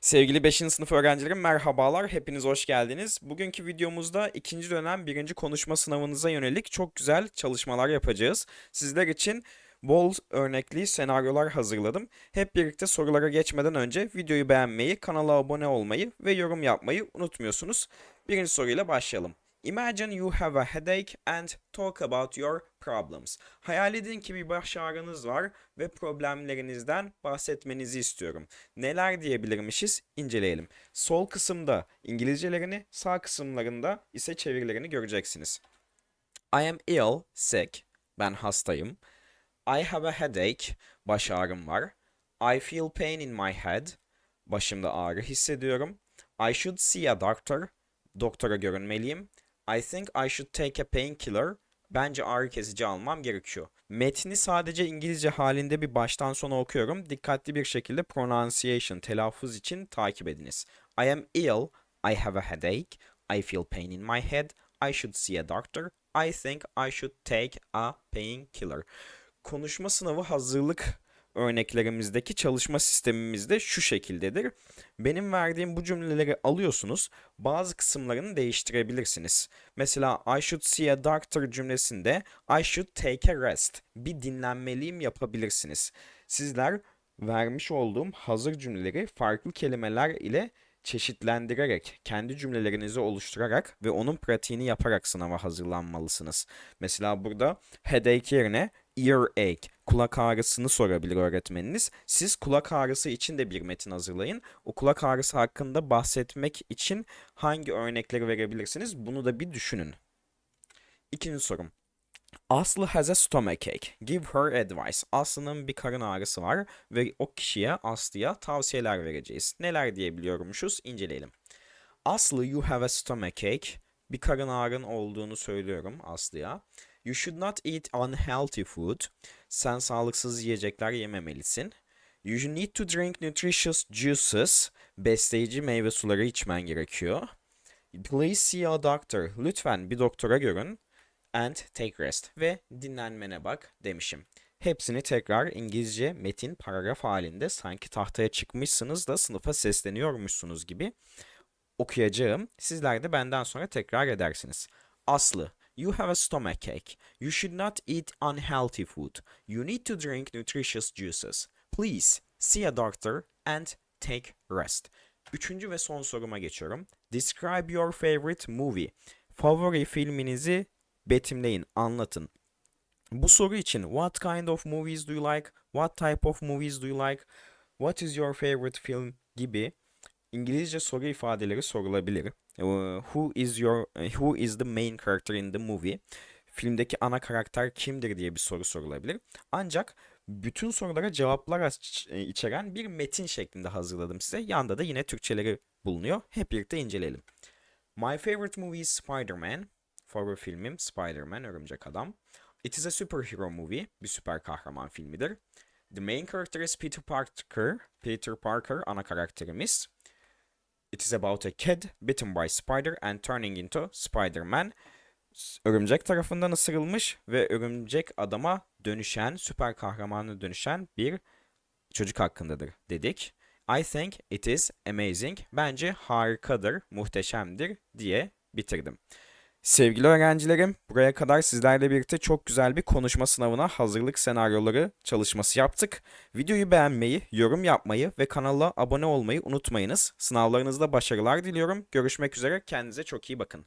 Sevgili 5. sınıf öğrencilerim merhabalar, hepiniz hoş geldiniz. Bugünkü videomuzda ikinci dönem birinci konuşma sınavınıza yönelik çok güzel çalışmalar yapacağız. Sizler için bol örnekli senaryolar hazırladım. Hep birlikte sorulara geçmeden önce videoyu beğenmeyi, kanala abone olmayı ve yorum yapmayı unutmuyorsunuz. Birinci soruyla başlayalım. Imagine you have a headache and talk about your problems. Hayal edin ki bir baş ağrınız var ve problemlerinizden bahsetmenizi istiyorum. Neler diyebilirmişiz? İnceleyelim. Sol kısımda İngilizcelerini, sağ kısımlarında ise çevirilerini göreceksiniz. I am ill, sick. Ben hastayım. I have a headache. Baş ağrım var. I feel pain in my head. Başımda ağrı hissediyorum. I should see a doctor. Doktora görünmeliyim. I think I should take a painkiller. Bence ağrı kesici almam gerekiyor. Metni sadece İngilizce halinde bir baştan sona okuyorum. Dikkatli bir şekilde pronunciation, telaffuz için takip ediniz. I am ill. I have a headache. I feel pain in my head. I should see a doctor. I think I should take a painkiller. Konuşma sınavı hazırlık örneklerimizdeki çalışma sistemimiz de şu şekildedir. Benim verdiğim bu cümleleri alıyorsunuz. Bazı kısımlarını değiştirebilirsiniz. Mesela I should see a doctor cümlesinde I should take a rest. Bir dinlenmeliyim yapabilirsiniz. Sizler vermiş olduğum hazır cümleleri farklı kelimeler ile çeşitlendirerek, kendi cümlelerinizi oluşturarak ve onun pratiğini yaparak sınava hazırlanmalısınız. Mesela burada headache yerine earache, kulak ağrısını sorabilir öğretmeniniz. Siz kulak ağrısı için de bir metin hazırlayın. O kulak ağrısı hakkında bahsetmek için hangi örnekleri verebilirsiniz? Bunu da bir düşünün. İkinci sorum. Aslı has a stomachache. Give her advice. Aslı'nın bir karın ağrısı var ve o kişiye Aslı'ya tavsiyeler vereceğiz. Neler diyebiliyormuşuz? İnceleyelim. Aslı you have a stomachache. Bir karın ağrın olduğunu söylüyorum Aslı'ya. You should not eat unhealthy food. Sen sağlıksız yiyecekler yememelisin. You need to drink nutritious juices. Besleyici meyve suları içmen gerekiyor. Please see a doctor. Lütfen bir doktora görün. And take rest. Ve dinlenmene bak demişim. Hepsini tekrar İngilizce metin paragraf halinde sanki tahtaya çıkmışsınız da sınıfa sesleniyormuşsunuz gibi okuyacağım. Sizler de benden sonra tekrar edersiniz. Aslı, you have a stomachache. You should not eat unhealthy food. You need to drink nutritious juices. Please see a doctor and take rest. Üçüncü ve son soruma geçiyorum. Describe your favorite movie. Favori filminizi betimleyin, anlatın. Bu soru için what kind of movies do you like? What type of movies do you like? What is your favorite film gibi İngilizce soru ifadeleri sorulabilir. Ee, Who is your who is the main character in the movie? Filmdeki ana karakter kimdir diye bir soru sorulabilir. Ancak bütün sorulara cevaplar aç- içeren bir metin şeklinde hazırladım size. Yanda da yine Türkçeleri bulunuyor. Hep birlikte inceleyelim. My favorite movie is Spider-Man. Favori filmim Spider-Man, Örümcek Adam. It is a superhero movie. Bir süper kahraman filmidir. The main character is Peter Parker. Peter Parker ana karakterimiz. It is about a kid bitten by spider and turning into Spider-Man. Örümcek tarafından ısırılmış ve örümcek adama dönüşen, süper kahramana dönüşen bir çocuk hakkındadır dedik. I think it is amazing. Bence harikadır, muhteşemdir diye bitirdim. Sevgili öğrencilerim, buraya kadar sizlerle birlikte çok güzel bir konuşma sınavına hazırlık senaryoları çalışması yaptık. Videoyu beğenmeyi, yorum yapmayı ve kanala abone olmayı unutmayınız. Sınavlarınızda başarılar diliyorum. Görüşmek üzere, kendinize çok iyi bakın.